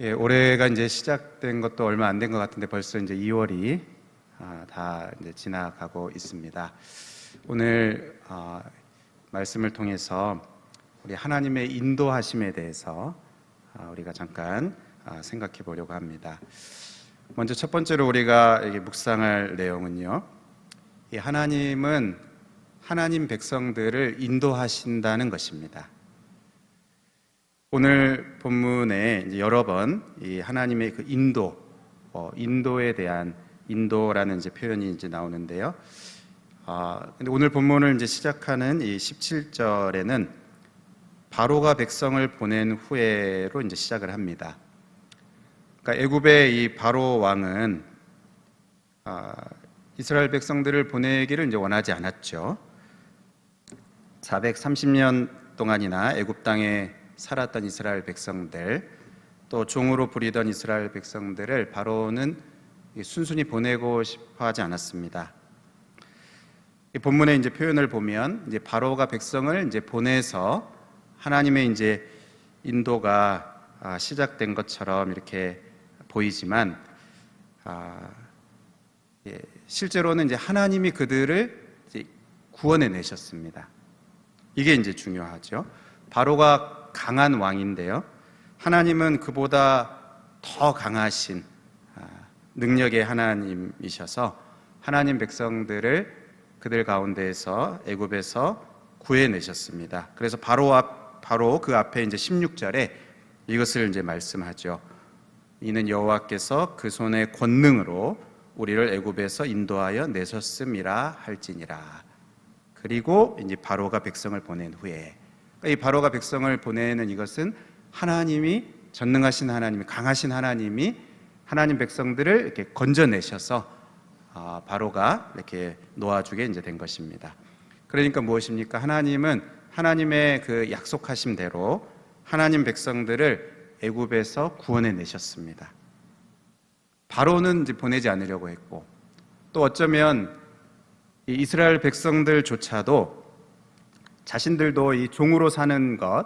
예, 올해가 이제 시작된 것도 얼마 안 된 것 같은데 벌써 이제 2월이 아, 다 이제 지나가고 있습니다. 오늘 아, 말씀을 통해서 우리 하나님의 인도하심에 대해서 아, 우리가 잠깐 아, 생각해 보려고 합니다. 먼저 첫 번째로 우리가 묵상할 내용은요. 이 하나님은 하나님 백성들을 인도하신다는 것입니다. 오늘 본문에 여러 번이 하나님의 그 인도, 어, 인도에 대한 인도라는 이제 표현이 이제 나오는데요. 아, 근데 오늘 본문을 이제 시작하는 이 17절에는 바로가 백성을 보낸 후에로 이제 시작을 합니다. 그러니까 애굽의 이 바로 왕은 아, 이스라엘 백성들을 보내기를 이제 원하지 않았죠. 430년 동안이나 애굽 땅에 살았던 이스라엘 백성들 또 종으로 부리던 이스라엘 백성들을 바로는 순순히 보내고 싶어 하지 않았습니다. 이 본문의 이제 표현을 보면 이제 바로가 백성을 이제 보내서 하나님의 이제 인도가 아, 시작된 것처럼 이렇게 보이지만 아, 예, 실제로는 이제 하나님이 그들을 구원해 내셨습니다. 이게 이제 중요하죠. 바로가 강한 왕인데요. 하나님은 그보다 더 강하신 아, 능력의 하나님이셔서 하나님 백성들을 그들 가운데에서 애굽에서 구해내셨습니다. 그래서 바로 앞 바로 그 앞에 이제 16절에 이것을 이제 말씀하죠. 이는 여호와께서 그 손의 권능으로 우리를 애굽에서 인도하여 내셨음이라 할지니라. 그리고 이제 바로가 백성을 보낸 후에 이 바로가 백성을 보내는 이것은 하나님이 전능하신 하나님이 강하신 하나님이 하나님 백성들을 이렇게 건져내셔서 아, 바로가 이렇게 놓아주게 이제 된 것입니다. 그러니까 무엇입니까? 하나님은 하나님의 그 약속하신 대로 하나님 백성들을 애굽에서 구원해 내셨습니다. 바로는 이제 보내지 않으려고 했고 또 어쩌면 이 이스라엘 백성들조차도 자신들도 이 종으로 사는 것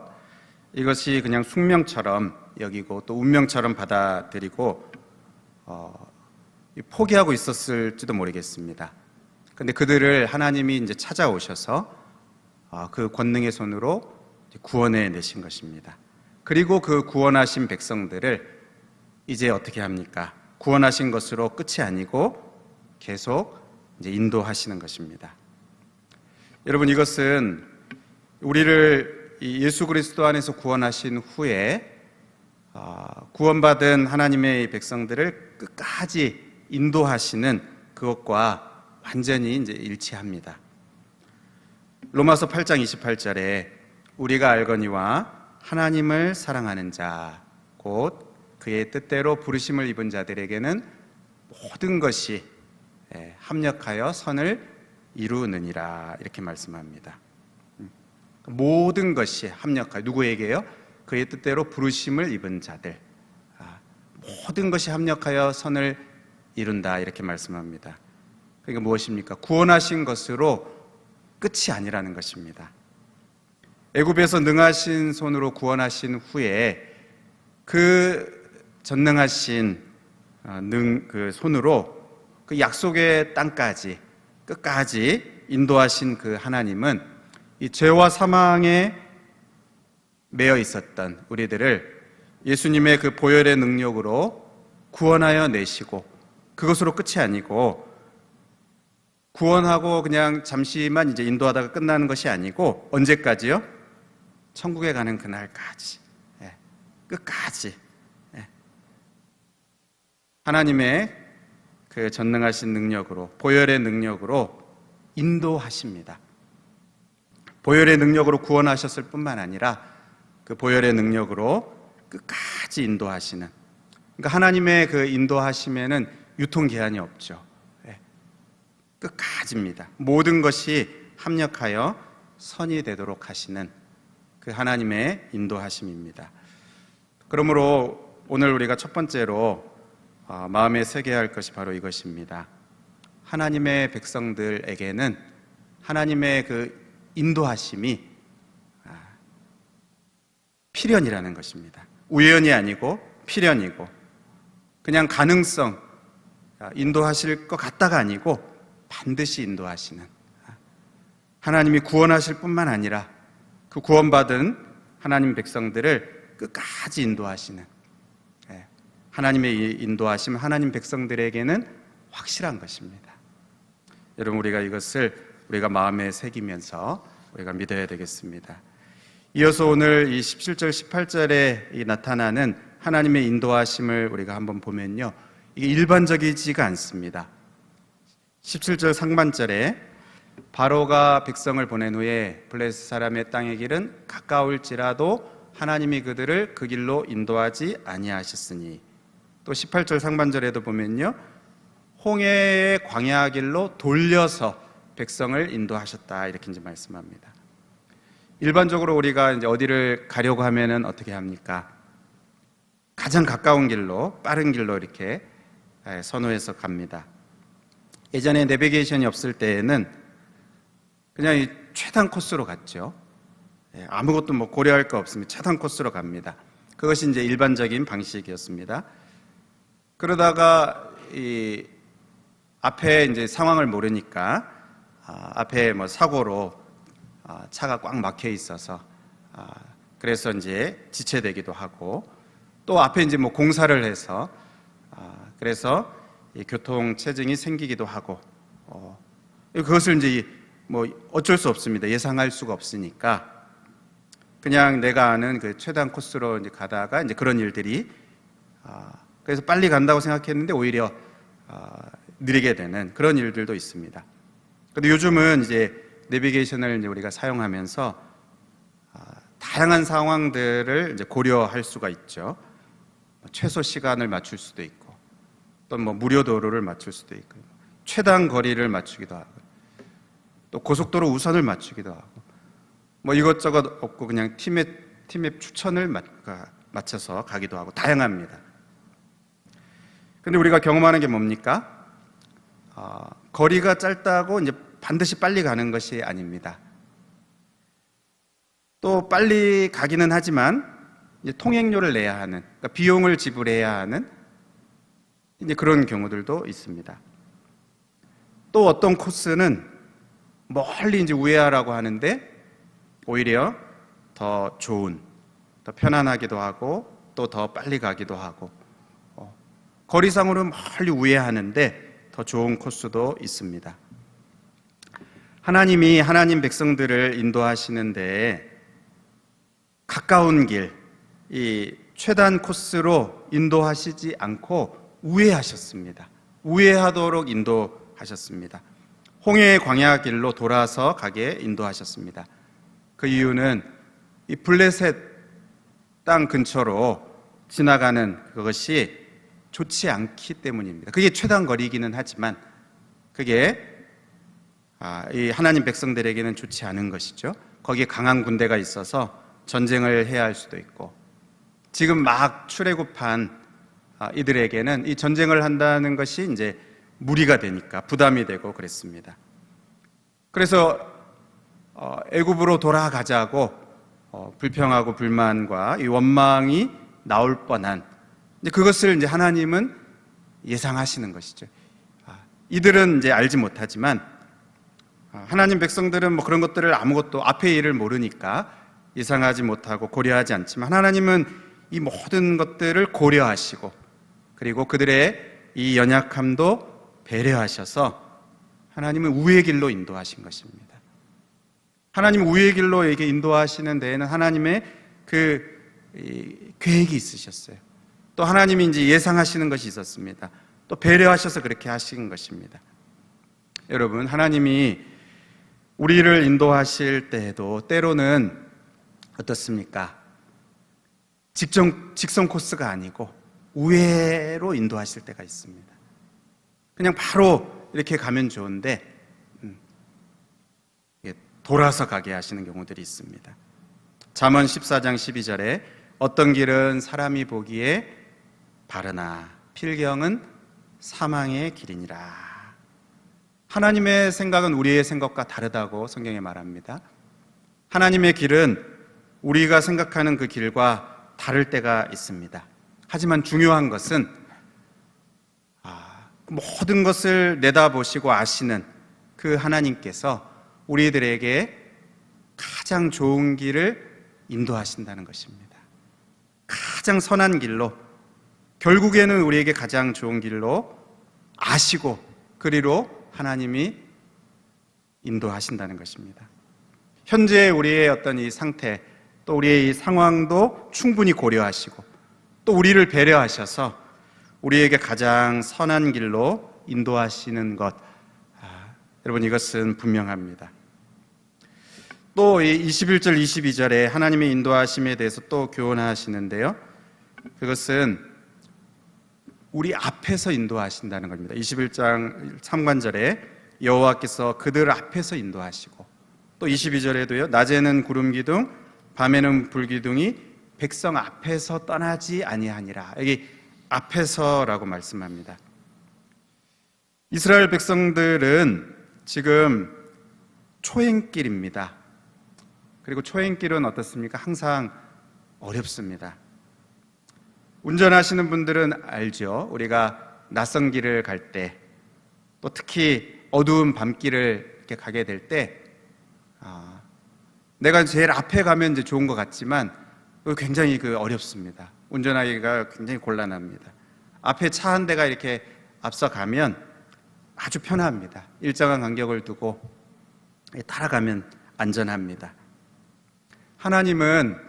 이것이 그냥 숙명처럼 여기고 또 운명처럼 받아들이고 어, 포기하고 있었을지도 모르겠습니다. 근데 그들을 하나님이 이제 찾아오셔서 어, 그 권능의 손으로 구원해 내신 것입니다. 그리고 그 구원하신 백성들을 이제 어떻게 합니까? 구원하신 것으로 끝이 아니고 계속 이제 인도하시는 것입니다. 여러분 이것은 우리를 예수 그리스도 안에서 구원하신 후에 어, 구원받은 하나님의 백성들을 끝까지 인도하시는 그것과 완전히 이제 일치합니다. 로마서 8장 28절에 우리가 알거니와 하나님을 사랑하는 자, 곧 그의 뜻대로 부르심을 입은 자들에게는 모든 것이 예, 합력하여 선을 이루느니라 이렇게 말씀합니다. 음. 모든 것이 합력하여 누구에게요? 그의 뜻대로 부르심을 입은 자들. 아, 모든 것이 합력하여 선을 이룬다 이렇게 말씀합니다. 그러니까 무엇입니까? 구원하신 것으로 끝이 아니라는 것입니다. 애굽에서 능하신 손으로 구원하신 후에 그 전능하신 어, 능그 손으로 그 약속의 땅까지 끝까지 인도하신 그 하나님은 이 죄와 사망에 매여 있었던 우리들을 예수님의 그 보혈의 능력으로 구원하여 내시고 그것으로 끝이 아니고 구원하고 그냥 잠시만 이제 인도하다가 끝나는 것이 아니고 언제까지요? 천국에 가는 그날까지 예, 끝까지 예. 하나님의 그 전능하신 능력으로 보혈의 능력으로 인도하십니다. 보혈의 능력으로 구원하셨을 뿐만 아니라 그 보혈의 능력으로 끝까지 인도하시는 그러니까 하나님의 그 인도하심에는 유통 기한이 없죠. 예. 끝까지입니다. 모든 것이 합력하여 선이 되도록 하시는 그 하나님의 인도하심입니다. 그러므로 오늘 우리가 첫 번째로 어, 마음에 새겨야 할 것이 바로 이것입니다. 하나님의 백성들에게는 하나님의 그 인도하심이 아, 필연이라는 것입니다. 우연이 아니고 필연이고 그냥 가능성 아, 인도하실 것 같다가 아니고 반드시 인도하시는 아, 하나님이 구원하실 뿐만 아니라 그 구원받은 하나님 백성들을 끝까지 인도하시는 예, 하나님의 이 인도하심 하나님 백성들에게는 확실한 것입니다. 여러분 우리가 이것을 우리가 마음에 새기면서 우리가 믿어야 되겠습니다. 이어서 오늘 이 17절 18절에 이 나타나는 하나님의 인도하심을 우리가 한번 보면요. 이게 일반적이지가 않습니다. 17절 상반절에 바로가 백성을 보낸 후에 블레스 사람의 땅의 길은 가까울지라도 하나님이 그들을 그 길로 인도하지 아니하셨으니 또 18절 상반절에도 보면요. 홍해의 광야 길로 돌려서 백성을 인도하셨다 이렇게 이제 말씀합니다. 일반적으로 우리가 이제 어디를 가려고 하면은 어떻게 합니까? 가장 가까운 길로 빠른 길로 이렇게 예, 선호해서 갑니다. 예전에 내비게이션이 없을 때에는 그냥 이 최단 코스로 갔죠. 예, 아무것도 뭐 고려할 거 없으면 최단 코스로 갑니다. 그것이 이제 일반적인 방식이었습니다. 그러다가 이 앞에 이제 상황을 모르니까 아, 앞에 뭐 사고로 아, 차가 꽉 막혀 있어서 아, 그래서 이제 지체되기도 하고 또 앞에 이제 뭐 공사를 해서 아, 그래서 이 교통 체증이 생기기도 하고 어, 그것을 이제 뭐 어쩔 수 없습니다. 예상할 수가 없으니까 그냥 내가 아는 그 최단 코스로 이제 가다가 이제 그런 일들이 아, 그래서 빨리 간다고 생각했는데 오히려 아, 느리게 되는 그런 일들도 있습니다. 근데 요즘은 이제 내비게이션을 이제 우리가 사용하면서 아, 다양한 상황들을 이제 고려할 수가 있죠. 뭐 최소 시간을 맞출 수도 있고, 또 뭐 무료 도로를 맞출 수도 있고, 최단 거리를 맞추기도 하고, 또 고속도로 우선을 맞추기도 하고, 뭐 이것저것 없고 그냥 팀맵 팀맵 추천을 맞, 맞춰서 가기도 하고 다양합니다. 근데 우리가 경험하는 게 뭡니까? 아, 거리가 짧다고 이제 반드시 빨리 가는 것이 아닙니다. 또 빨리 가기는 하지만 통행료를 내야 하는 그러니까 비용을 지불해야 하는 이제 그런 경우들도 있습니다. 또 어떤 코스는 멀리 이제 우회하라고 하는데 오히려 더 좋은, 더 편안하기도 하고 또 더 빨리 가기도 하고 어, 거리상으로 멀리 우회하는데 더 좋은 코스도 있습니다. 하나님이 하나님 백성들을 인도하시는데 가까운 길, 이 최단 코스로 인도하시지 않고 우회하셨습니다. 우회하도록 인도하셨습니다. 홍해의 광야 길로 돌아서 가게 인도하셨습니다. 그 이유는 이 블레셋 땅 근처로 지나가는 그것이 좋지 않기 때문입니다. 그게 최단 거리기는 하지만 그게 아, 이 하나님 백성들에게는 좋지 않은 것이죠. 거기에 강한 군대가 있어서 전쟁을 해야 할 수도 있고 지금 막 출애굽한 아, 이들에게는 이 전쟁을 한다는 것이 이제 무리가 되니까 부담이 되고 그랬습니다. 그래서 어, 애굽으로 돌아가자고 어, 불평하고 불만과 이 원망이 나올 뻔한 그것을 이제 하나님은 예상하시는 것이죠. 아, 이들은 이제 알지 못하지만 아, 하나님 백성들은 뭐 그런 것들을 아무것도 앞의 일을 모르니까 예상하지 못하고 고려하지 않지만 하나님은 이 모든 것들을 고려하시고 그리고 그들의 이 연약함도 배려하셔서 하나님은 우의 길로 인도하신 것입니다. 하나님 우의 길로 이렇게 인도하시는 데에는 하나님의 그 계획이 있으셨어요. 또 하나님이 이제 예상하시는 것이 있었습니다. 또 배려하셔서 그렇게 하신 것입니다. 여러분, 하나님이 우리를 인도하실 때에도 때로는 어떻습니까? 직전, 직선 코스가 아니고 우회로 인도하실 때가 있습니다. 그냥 바로 이렇게 가면 좋은데, 음, 돌아서 가게 하시는 경우들이 있습니다. 잠언 14장 12절에 어떤 길은 사람이 보기에 바르나 필경은 사망의 길이니라. 하나님의 생각은 우리의 생각과 다르다고 성경에 말합니다. 하나님의 길은 우리가 생각하는 그 길과 다를 때가 있습니다. 하지만 중요한 것은 아, 모든 것을 내다보시고 아시는 그 하나님께서 우리들에게 가장 좋은 길을 인도하신다는 것입니다. 가장 선한 길로 결국에는 우리에게 가장 좋은 길로 아시고 그리로 하나님이 인도하신다는 것입니다. 현재 우리의 어떤 이 상태 또 우리의 이 상황도 충분히 고려하시고 또 우리를 배려하셔서 우리에게 가장 선한 길로 인도하시는 것 아, 여러분 이것은 분명합니다. 또 21절 22절에 하나님의 인도하심에 대해서 또 교훈하시는데요. 그것은 우리 앞에서 인도하신다는 겁니다. 21장 3관절에 여호와께서 그들 앞에서 인도하시고 또 22절에도요. 낮에는 구름 기둥, 밤에는 불 기둥이 백성 앞에서 떠나지 아니하니라. 여기 앞에서라고 말씀합니다. 이스라엘 백성들은 지금 초행길입니다. 그리고 초행길은 어떻습니까? 항상 어렵습니다. 운전하시는 분들은 알죠. 우리가 낯선 길을 갈 때, 또 특히 어두운 밤길을 이렇게 가게 될 때, 아, 내가 제일 앞에 가면 이제 좋은 것 같지만 굉장히 그 어렵습니다. 운전하기가 굉장히 곤란합니다. 앞에 차 한 대가 이렇게 앞서 가면 아주 편합니다. 일정한 간격을 두고 따라가면 안전합니다. 하나님은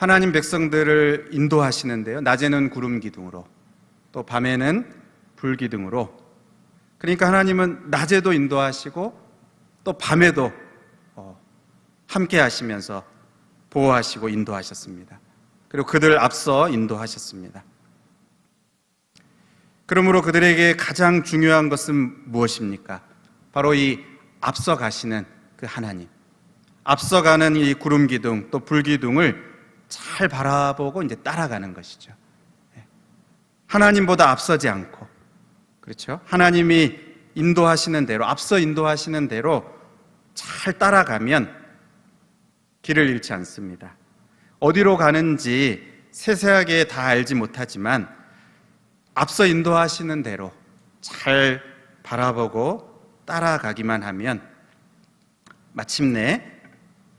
하나님 백성들을 인도하시는데요. 낮에는 구름 기둥으로 또 밤에는 불 기둥으로 그러니까 하나님은 낮에도 인도하시고 또 밤에도 어, 함께 하시면서 보호하시고 인도하셨습니다. 그리고 그들 앞서 인도하셨습니다. 그러므로 그들에게 가장 중요한 것은 무엇입니까? 바로 이 앞서 가시는 그 하나님. 앞서가는 이 구름 기둥 또 불 기둥을 잘 바라보고 이제 따라가는 것이죠. 예. 하나님보다 앞서지 않고 그렇죠? 하나님이 인도하시는 대로 앞서 인도하시는 대로 잘 따라가면 길을 잃지 않습니다. 어디로 가는지 세세하게 다 알지 못하지만 앞서 인도하시는 대로 잘 바라보고 따라가기만 하면 마침내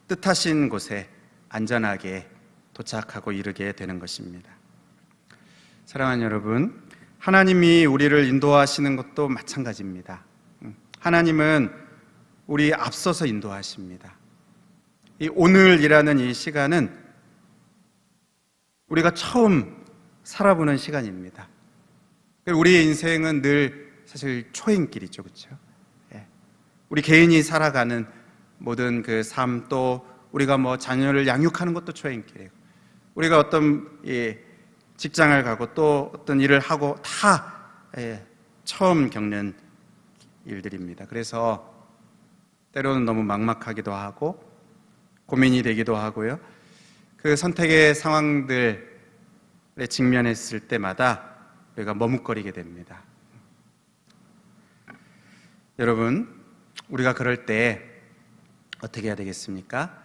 뜻하신 곳에 안전하게 도착하고 이르게 되는 것입니다. 사랑하는 여러분, 하나님이 우리를 인도하시는 것도 마찬가지입니다. 음, 하나님은 우리 앞서서 인도하십니다. 이 오늘이라는 이 시간은 우리가 처음 살아보는 시간입니다. 우리의 인생은 늘 사실 초행길이죠, 그렇죠? 우리 개인이 살아가는 모든 그 삶 또 우리가 뭐 자녀를 양육하는 것도 초행길이에요. 우리가 어떤 예, 직장을 가고 또 어떤 일을 하고 다 예, 처음 겪는 일들입니다. 그래서 때로는 너무 막막하기도 하고 고민이 되기도 하고요. 그 선택의 상황들에 직면했을 때마다 우리가 머뭇거리게 됩니다. 여러분, 우리가 그럴 때 어떻게 해야 되겠습니까?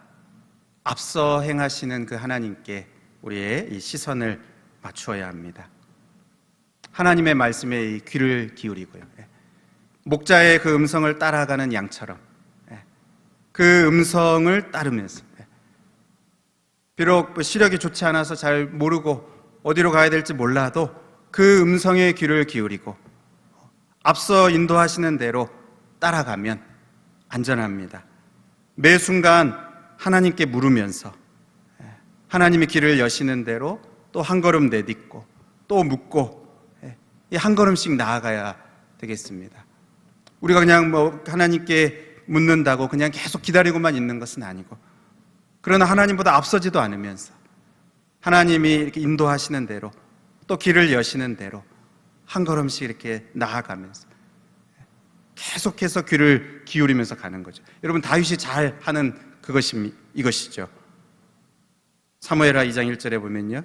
앞서 행하시는 그 하나님께 우리의 이 시선을 맞추어야 합니다. 하나님의 말씀에 귀를 기울이고요. 예. 목자의 그 음성을 따라가는 양처럼 예. 그 음성을 따르면서 예. 비록 뭐 시력이 좋지 않아서 잘 모르고 어디로 가야 될지 몰라도 그 음성에 귀를 기울이고 앞서 인도하시는 대로 따라가면 안전합니다. 매 순간 하나님께 물으면서 예, 하나님의 길을 여시는 대로 또 한 걸음 내딛고 또 묻고 예, 한 걸음씩 나아가야 되겠습니다. 우리가 그냥 뭐 하나님께 묻는다고 그냥 계속 기다리고만 있는 것은 아니고 그러나 하나님보다 앞서지도 않으면서 하나님이 이렇게 인도하시는 대로 또 길을 여시는 대로 한 걸음씩 이렇게 나아가면서 계속해서 귀를 기울이면서 가는 거죠. 여러분 다윗이 잘 하는 그것이 이것이죠. 사무엘하 2장 1절에 보면요.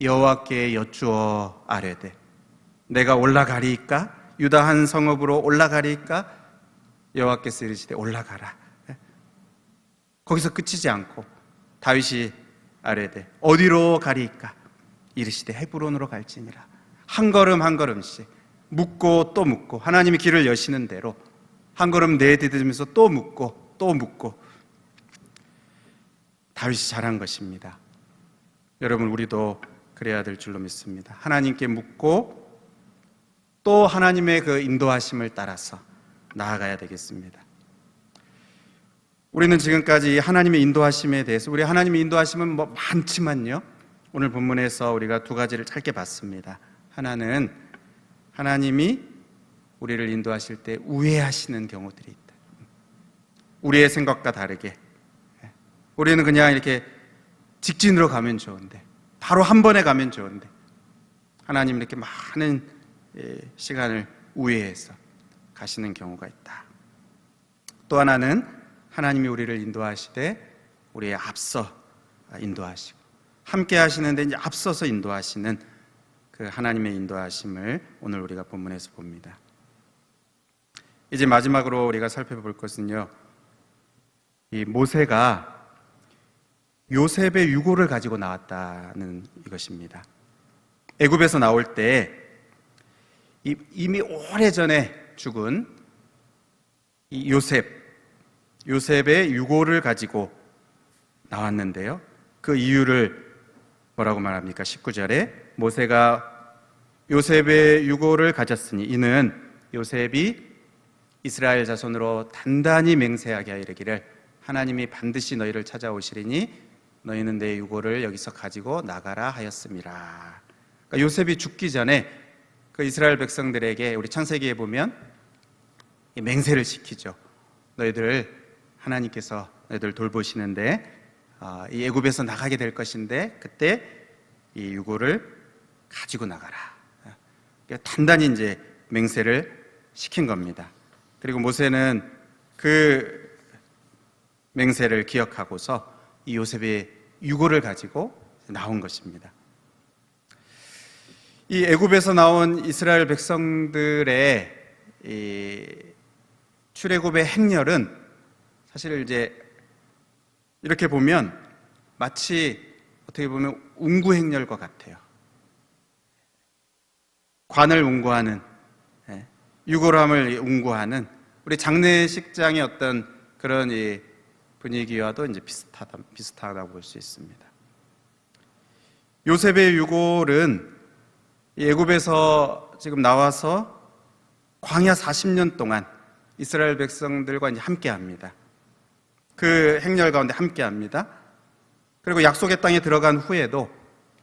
여호와께 여쭈어 아뢰되 내가 올라가리이까 유다 한 성읍으로 올라가리이까 여호와께서 이르시되 올라가라. 예? 거기서 끝이지 않고 다윗이 아뢰되 어디로 가리이까 이르시되 헤브론으로 갈지니라. 한 걸음 한 걸음씩 묻고 또 묻고 하나님이 길을 여시는 대로 한 걸음 내디디면서 또 묻고 또 묻고 다윗이 잘한 것입니다. 여러분 우리도 그래야 될 줄로 믿습니다. 하나님께 묻고 또 하나님의 그 인도하심을 따라서 나아가야 되겠습니다. 우리는 지금까지 하나님의 인도하심에 대해서 우리 하나님의 인도하심은 뭐 많지만요. 오늘 본문에서 우리가 두 가지를 짧게 봤습니다. 하나는 하나님이 우리를 인도하실 때 우회하시는 경우들이 있다. 우리의 생각과 다르게 우리는 그냥 이렇게 직진으로 가면 좋은데 바로 한 번에 가면 좋은데 하나님 이렇게 많은 예, 시간을 우회해서 가시는 경우가 있다. 또 하나는 하나님이 우리를 인도하시되 우리의 앞서 인도하시고 함께 하시는데 이제 앞서서 인도하시는 그 하나님의 인도하심을 오늘 우리가 본문에서 봅니다. 이제 마지막으로 우리가 살펴볼 것은요. 이 모세가 요셉의 유고를 가지고 나왔다는 이것입니다. 애굽에서 나올 때 이- 이미 오래전에 죽은 이 요셉, 요셉의 유고를 가지고 나왔는데요. 그 이유를 뭐라고 말합니까? 19절에 모세가 요셉의 유고를 가졌으니 이는 요셉이 이스라엘 자손으로 단단히 맹세하게 하여 이르기를 하나님이 반드시 너희를 찾아오시리니 너희는 내 유고를 여기서 가지고 나가라 하였습니다. 그러니까 요셉이 죽기 전에 그 이스라엘 백성들에게 우리 창세기에 보면 이 맹세를 시키죠. 너희들 하나님께서 너희들 돌보시는데 아, 이 애굽에서 나가게 될 것인데 그때 이 유고를 가지고 나가라. 그러니까 단단히 이제 맹세를 시킨 겁니다. 그리고 모세는 그 맹세를 기억하고서 이 요셉의 유고를 가지고 나온 것입니다. 이 애굽에서 나온 이스라엘 백성들의 이 출애굽의 행렬은 사실 이제 이렇게 보면 마치 어떻게 보면 운구 행렬과 같아요. 관을 운구하는 예, 유골함을 운구하는 우리 장례식장의 어떤 그런 이 분위기와도 이제 비슷하다 비슷하다고 볼 수 있습니다. 요셉의 유골은 이 애굽에서 지금 나와서 광야 40년 동안 이스라엘 백성들과 이제 함께 합니다. 그 행렬 가운데 함께 합니다. 그리고 약속의 땅에 들어간 후에도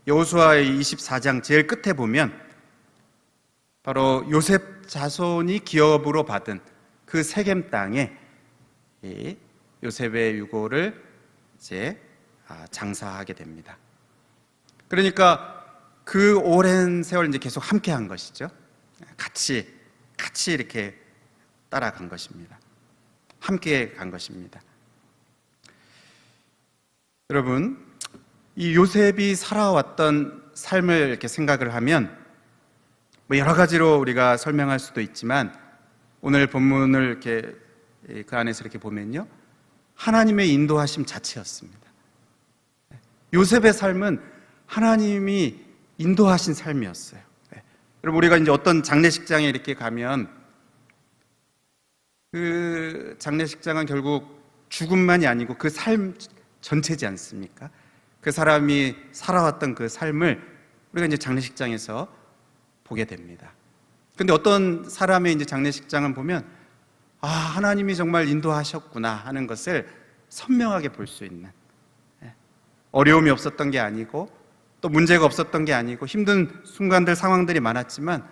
여호수아의 24장 제일 끝에 보면 바로 요셉 자손이 기업으로 받은 그 세겜 땅에 이 요셉의 유고를 이제 아, 장사하게 됩니다. 그러니까 그 오랜 세월 이제 계속 함께 한 것이죠. 같이 같이 이렇게 따라간 것입니다. 함께 간 것입니다. 여러분, 이 요셉이 살아왔던 삶을 이렇게 생각을 하면 뭐 여러 가지로 우리가 설명할 수도 있지만 오늘 본문을 이렇게 그 안에서 이렇게 보면요. 하나님의 인도하심 자체였습니다. 요셉의 삶은 하나님이 인도하신 삶이었어요. 네. 여러분 우리가 이제 어떤 장례식장에 이렇게 가면 그 장례식장은 결국 죽음만이 아니고 그 삶 전체지 않습니까? 그 사람이 살아왔던 그 삶을 우리가 이제 장례식장에서 보게 됩니다. 근데 어떤 사람의 이제 장례식장을 보면 아, 하나님이 정말 인도하셨구나 하는 것을 선명하게 볼 수 있는 예. 어려움이 없었던 게 아니고 또 문제가 없었던 게 아니고 힘든 순간들 상황들이 많았지만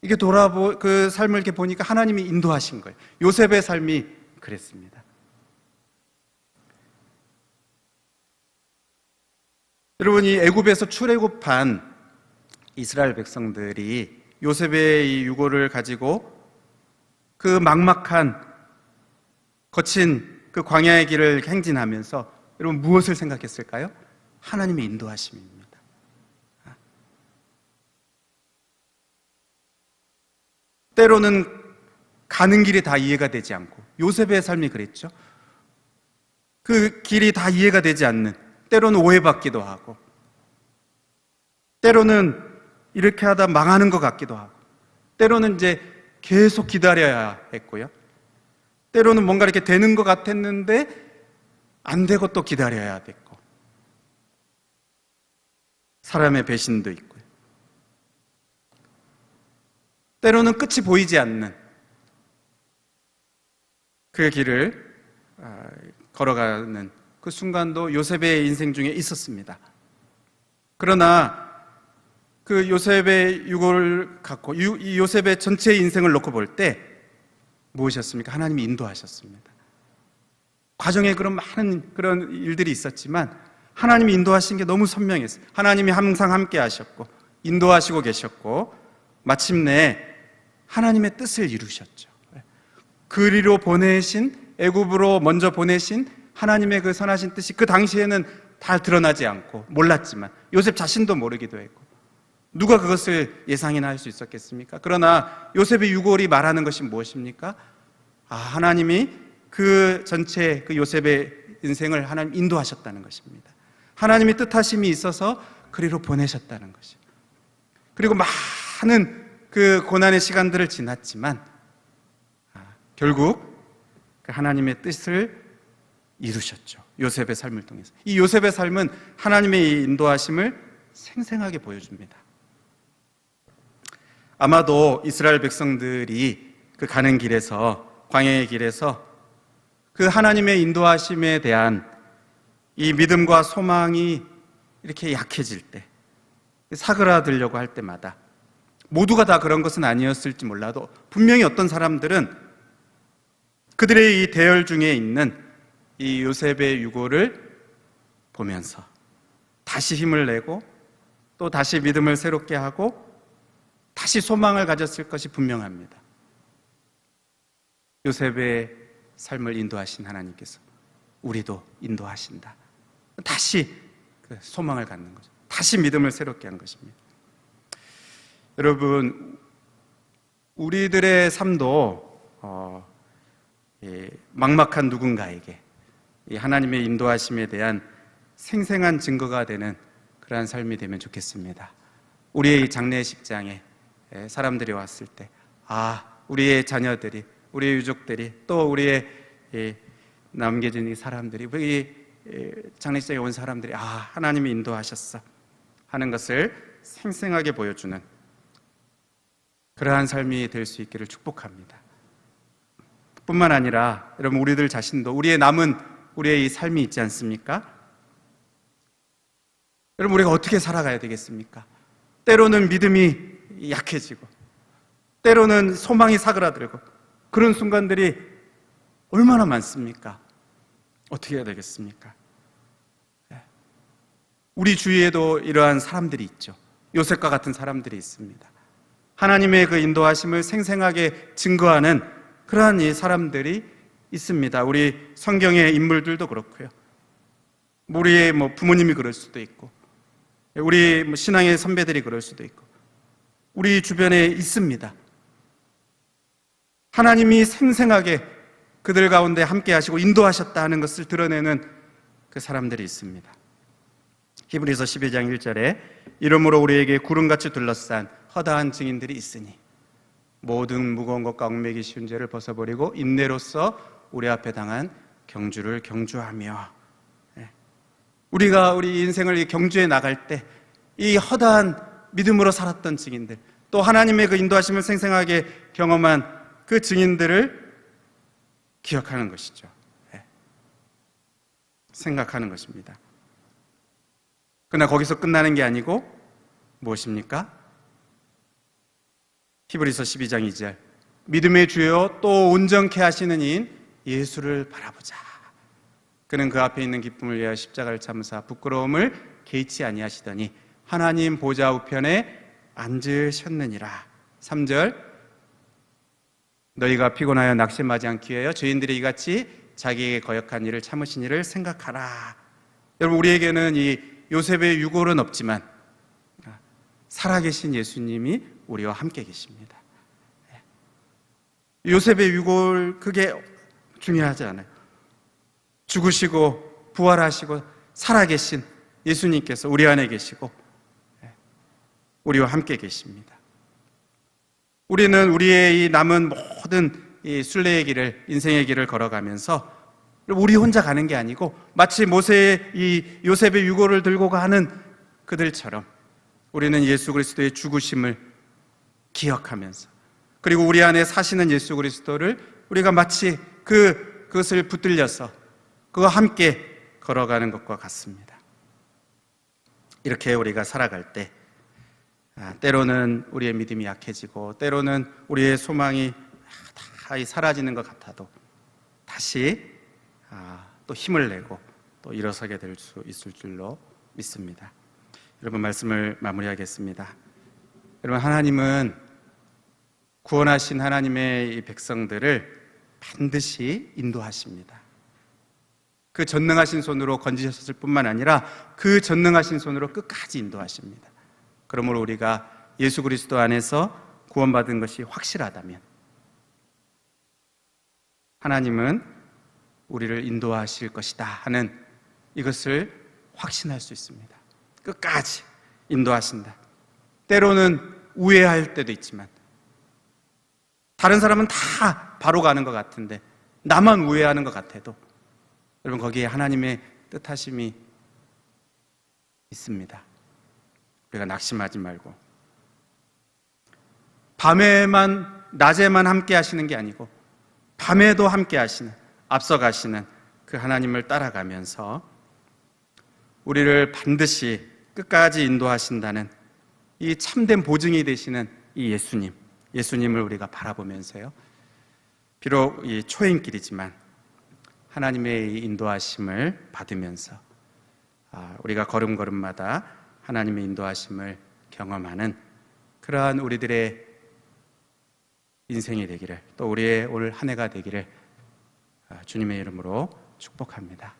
이게 돌아보 그 삶을 이렇게 보니까 하나님이 인도하신 거예요. 요셉의 삶이 그랬습니다. 여러분 이 애굽에서 출애굽한 이스라엘 백성들이 요셉의 이 유고를 가지고 그 막막한 거친 그 광야의 길을 행진하면서 여러분 무엇을 생각했을까요? 하나님의 인도하심입니다. 때로는 가는 길이 다 이해가 되지 않고 요셉의 삶이 그랬죠. 그 길이 다 이해가 되지 않는 때로는 오해받기도 하고 때로는 이렇게 하다 망하는 것 같기도 하고, 때로는 이제 계속 기다려야 했고요. 때로는 뭔가 이렇게 되는 것 같았는데 안 되고 또 기다려야 됐고, 사람의 배신도 있고요. 때로는 끝이 보이지 않는 그 길을 아, 걸어가는 그 순간도 요셉의 인생 중에 있었습니다. 그러나 그 요셉의 유고를 갖고 유- 이 요셉의 전체 인생을 놓고 볼 때 무엇이었습니까? 하나님이 인도하셨습니다. 과정에 그런 많은 그런 일들이 있었지만 하나님이 인도하신 게 너무 선명했어요. 하나님이 항상 함께 하셨고 인도하시고 계셨고 마침내 하나님의 뜻을 이루셨죠. 그리로 보내신 애굽으로 먼저 보내신 하나님의 그 선하신 뜻이 그 당시에는 다 드러나지 않고 몰랐지만 요셉 자신도 모르기도 했고 누가 그것을 예상이나 할 수 있었겠습니까? 그러나 요셉의 유골이 말하는 것이 무엇입니까? 아, 하나님이 그 전체 그 요셉의 인생을 하나님 인도하셨다는 것입니다. 하나님이 뜻하심이 있어서 그리로 보내셨다는 것이요. 그리고 많은 그 고난의 시간들을 지났지만 아, 결국 그 하나님의 뜻을 이루셨죠. 요셉의 삶을 통해서. 이 요셉의 삶은 하나님의 인도하심을 생생하게 보여줍니다. 아마도 이스라엘 백성들이 그 가는 길에서 광야의 길에서 그 하나님의 인도하심에 대한 이 믿음과 소망이 이렇게 약해질 때 사그라들려고 할 때마다 모두가 다 그런 것은 아니었을지 몰라도 분명히 어떤 사람들은 그들의 이 대열 중에 있는 이 요셉의 유고를 보면서 다시 힘을 내고 또 다시 믿음을 새롭게 하고 다시 소망을 가졌을 것이 분명합니다. 요셉의 삶을 인도하신 하나님께서 우리도 인도하신다. 다시 그 소망을 갖는 거죠. 다시 믿음을 새롭게 하는 것입니다. 여러분, 우리들의 삶도 어, 이 막막한 누군가에게 이 하나님의 인도하심에 대한 생생한 증거가 되는 그러한 삶이 되면 좋겠습니다. 우리의 장례식장에 에, 사람들이 왔을 때, 아, 우리의 자녀들이, 우리의 유족들이, 또 우리의 이 남겨진 이 사람들이, 이이 장례식장에 온 사람들이, 아, 하나님이 인도하셨어. 하는 것을 생생하게 보여주는 그러한 삶이 될 수 있기를 축복합니다. 뿐만 아니라 여러분 우리들 자신도 우리의 남은 우리의 이 삶이 있지 않습니까? 여러분 우리가 어떻게 살아가야 되겠습니까? 때로는 믿음이 약해지고 때로는 소망이 사그라들고 그런 순간들이 얼마나 많습니까? 어떻게 해야 되겠습니까? 예. 우리 주위에도 이러한 사람들이 있죠. 요셉과 같은 사람들이 있습니다. 하나님의 그 인도하심을 생생하게 증거하는 그러한 이 사람들이 있습니다. 우리 성경의 인물들도 그렇고요. 우리의 뭐 부모님이 그럴 수도 있고, 우리 뭐 신앙의 선배들이 그럴 수도 있고, 우리 주변에 있습니다. 하나님이 생생하게 그들 가운데 함께 하시고 인도하셨다 하는 것을 드러내는 그 사람들이 있습니다. 히브리서 12장 1절에 이러므로 우리에게 구름같이 둘러싼 허다한 증인들이 있으니 모든 무거운 것과 얽매기 쉬운 죄를 벗어버리고 인내로서 우리 앞에 당한 경주를 경주하며 예. 우리가 우리 인생을 경주해 나갈 때 이 허다한 믿음으로 살았던 증인들 또 하나님의 그 인도하심을 생생하게 경험한 그 증인들을 기억하는 것이죠. 예. 생각하는 것입니다. 그러나 거기서 끝나는 게 아니고 무엇입니까? 히브리서 12장 2절 믿음의 주여 또 온전케 하시는 이인 예수를 바라보자. 그는 그 앞에 있는 기쁨을 위하여 십자가를 참으사 부끄러움을 개의치 아니하시더니 하나님 보좌 우편에 앉으셨느니라. 3절 너희가 피곤하여 낙심하지 않기 위하여 죄인들이 이같이 자기에게 거역한 일을 참으신 일을 생각하라. 여러분 우리에게는 이 요셉의 유골은 없지만 살아계신 예수님이 우리와 함께 계십니다. 요셉의 유골 그게 중요하지 않아요. 죽으시고 부활하시고 살아계신 예수님께서 우리 안에 계시고 우리와 함께 계십니다. 우리는 우리의 이 남은 모든 이 순례의 길을 인생의 길을 걸어가면서 우리 혼자 가는 게 아니고 마치 모세의 이 요셉의 유고를 들고 가는 그들처럼 우리는 예수 그리스도의 죽으심을 기억하면서 그리고 우리 안에 사시는 예수 그리스도를 우리가 마치 그 그것을 붙들려서 그와 함께 걸어가는 것과 같습니다. 이렇게 우리가 살아갈 때 아, 때로는 우리의 믿음이 약해지고 때로는 우리의 소망이 다 사라지는 것 같아도 다시 아, 또 힘을 내고 또 일어서게 될 수 있을 줄로 믿습니다. 여러분 말씀을 마무리하겠습니다. 여러분 하나님은 구원하신 하나님의 이 백성들을 반드시 인도하십니다. 그 전능하신 손으로 건지셨을 뿐만 아니라 그 전능하신 손으로 끝까지 인도하십니다. 그러므로 우리가 예수 그리스도 안에서 구원받은 것이 확실하다면 하나님은 우리를 인도하실 것이다 하는 이것을 확신할 수 있습니다. 끝까지 인도하신다. 때로는 우회할 때도 있지만 다른 사람은 다 바로 가는 것 같은데 나만 우회하는 것 같아도 여러분 거기에 하나님의 뜻하심이 있습니다. 우리가 낙심하지 말고 밤에만 낮에만 함께 하시는 게 아니고 밤에도 함께 하시는 앞서 가시는 그 하나님을 따라가면서 우리를 반드시 끝까지 인도하신다는 이 참된 보증이 되시는 이 예수님, 예수님을 우리가 바라보면서요. 비록 이 초행길이지만 하나님의 이 인도하심을 받으면서 아, 우리가 걸음걸음마다 하나님의 인도하심을 경험하는 그러한 우리들의 인생이 되기를 또 우리의 올 한 해가 되기를 아, 주님의 이름으로 축복합니다.